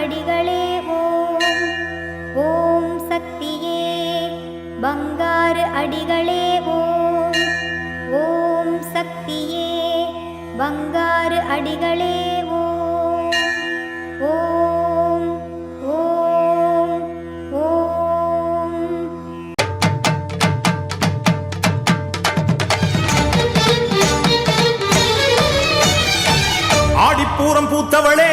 அடிகளே ஓம். ஓம் சக்தியே பங்காறு அடிகளே ஓம். ஓம் சக்தியே பங்காறு அடிகளே ஓம். ஓம் ஓம் ஓம். ஆடிப்பூரம் பூத்தவளே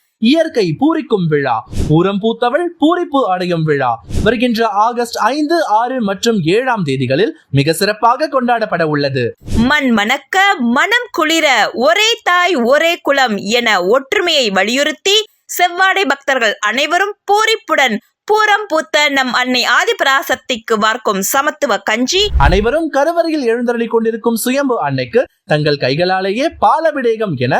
இயற்கை பூரிக்கும் விழா பூரம் பூத்தவள் பூரிப்பு அடையும் விழா. வருகின்ற ஆகஸ்ட் ஐந்து ஆறு மற்றும் ஏழாம் தேதிகளில் மிக சிறப்பாக கொண்டாடப்பட உள்ளது. மண் மணக்க மனம் குளிர ஒரே தாய் ஒரே குலம் என ஒற்றுமையை வலியுறுத்தி செவ்வாடை பக்தர்கள் அனைவரும் பூரிப்புடன் பூரம் பூத்த நம் அன்னை ஆதிபராசக்திக்கு வார்க்கும் சமத்துவ கஞ்சி. அனைவரும் கருவறையில் எழுந்தருளிக் கொண்டிருக்கும் சுயம்பு அன்னைக்கு தங்கள் கைகளாலேயே பாலபிடேகம் என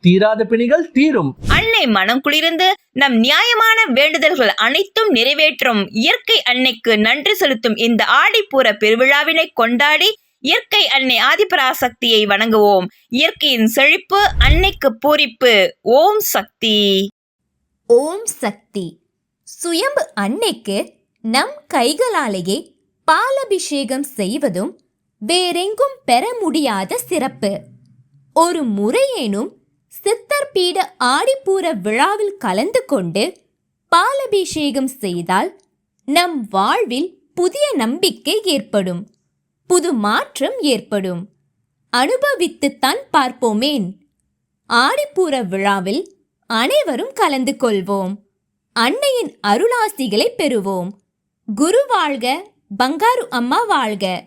தீராத பிணிகள் தீரும். அன்னை மனம் குளிர்ந்து நம் நியாயமான வேண்டுதல்கள் அனைத்தும் நிறைவேற்றும். இயற்கை அன்னைக்கு நன்றி செலுத்தும் இந்த ஆடிப்பூர பெருவிழாவினை கொண்டாடி இயற்கை அன்னை ஆதிபராசக்தியை வணங்குவோம். இயற்கையின் செழிப்பு அன்னைக்கு பூரிப்பு. ஓம் சக்தி. ஓம் சக்தி. சுயம்பு அன்னைக்கு நம் கைகளாலேயே பாலபிஷேகம் செய்வதும் வேறெங்கும் பெற முடியாத சிறப்பு. ஒரு முறையேனும் பீட ஆடிப்பூர விழாவில் கலந்து கொண்டு பாலபிஷேகம் செய்தால் நம் வாழ்வில் புதிய நம்பிக்கை ஏற்படும் புது மாற்றம் ஏற்படும். அனுபவித்துத்தான் பார்ப்போமேன். ஆடிப்பூர விழாவில் அனைவரும் கலந்து கொள்வோம். அன்னையின் அருளாசிகளை பெறுவோம். குரு வாழ்க பங்காரு அம்மா வாழ்க.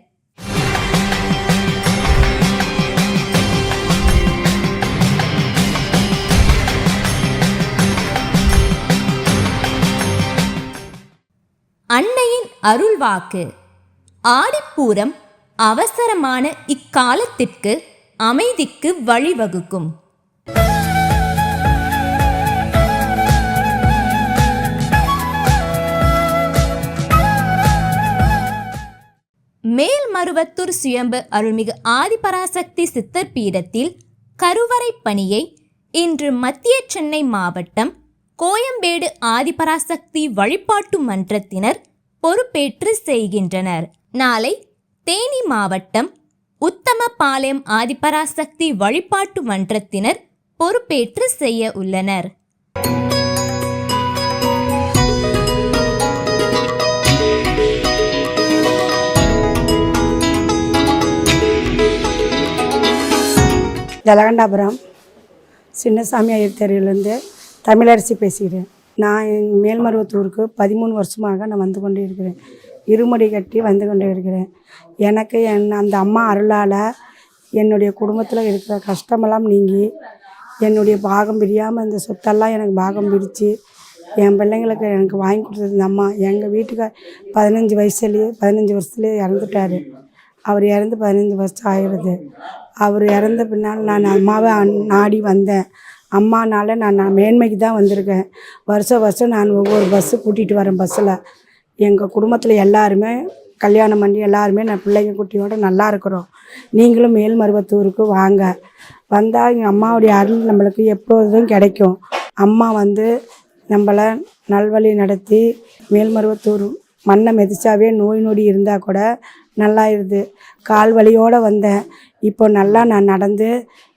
அன்னையின் அருள்வாக்கு. ஆடிப்பூரம் அவசரமான இக்காலத்திற்கு அமைதிக்கு வழிவகுக்கும். மேல்மருவத்தூர் சுயம்பு அருள்மிகு ஆதிபராசக்தி சித்தர் பீடத்தில் கருவறை பணியை இன்று மத்திய சென்னை மாவட்டம் கோயம்பேடு ஆதிபராசக்தி வழிபாட்டு மன்றத்தினர் பொறுப்பேற்று செய்கின்றனர். நாளை தேனி மாவட்டம் உத்தமபாளையம் ஆதிபராசக்தி வழிபாட்டு மன்றத்தினர் பொறுப்பேற்று செய்ய உள்ளனர். ஜலகண்டாபுரம் சின்னசாமி ஐயர் தெருவிலேருந்து தமிழரசி பேசுகிறேன் நான் மேல்மருவத்தூருக்கு பதிமூணு வருஷமாக நான் வந்து கொண்டே இருக்கிறேன். இருமுடி கட்டி வந்து கொண்டே இருக்கிறேன். எனக்கு என் அந்த அம்மா அருளால் என்னுடைய குடும்பத்தில் இருக்கிற கஷ்டமெல்லாம் நீங்கி என்னுடைய பாகம் பிரியாமல் இந்த சொத்தெல்லாம் எனக்கு பாகம் பிரித்து என் பிள்ளைங்களுக்கு எனக்கு வாங்கி கொடுத்தது இந்த அம்மா. எங்கள் வீட்டுக்கார் பதினஞ்சு வயசுலேயே பதினஞ்சு வருஷத்துலேயே இறந்துட்டாரு. அவர் இறந்து பதினஞ்சு வருஷம் ஆயிடுது. அவர் இறந்த பின்னால் நான் அம்மாவை நாடி வந்தேன். அம்மானால நான் நான் மேன்மைக்கு தான் வந்திருக்கேன். வருஷம் வருஷம் நான் ஒவ்வொரு பஸ்ஸு கூட்டிகிட்டு வரேன் பஸ்ஸில் எங்கள் குடும்பத்தில் எல்லாருமே கல்யாணம் பண்ணி எல்லாருமே நான் பிள்ளைங்க குட்டியோட நல்லா இருக்கிறோம். நீங்களும் மேல்மருவத்தூருக்கு வாங்க. வந்தால் எங்கள் அம்மாவுடைய அருள் நம்மளுக்கு எப்போதும் கிடைக்கும். அம்மா வந்து நம்மளை நல்வழி நடத்தி மேல்மருவத்தூர் மண்ணை மெதிச்சாவே நோய் நொடி இருந்தால் கூட நல்லா இருது. கால் வலியோடு வந்தேன். இப்போ நல்லா நான் நடந்து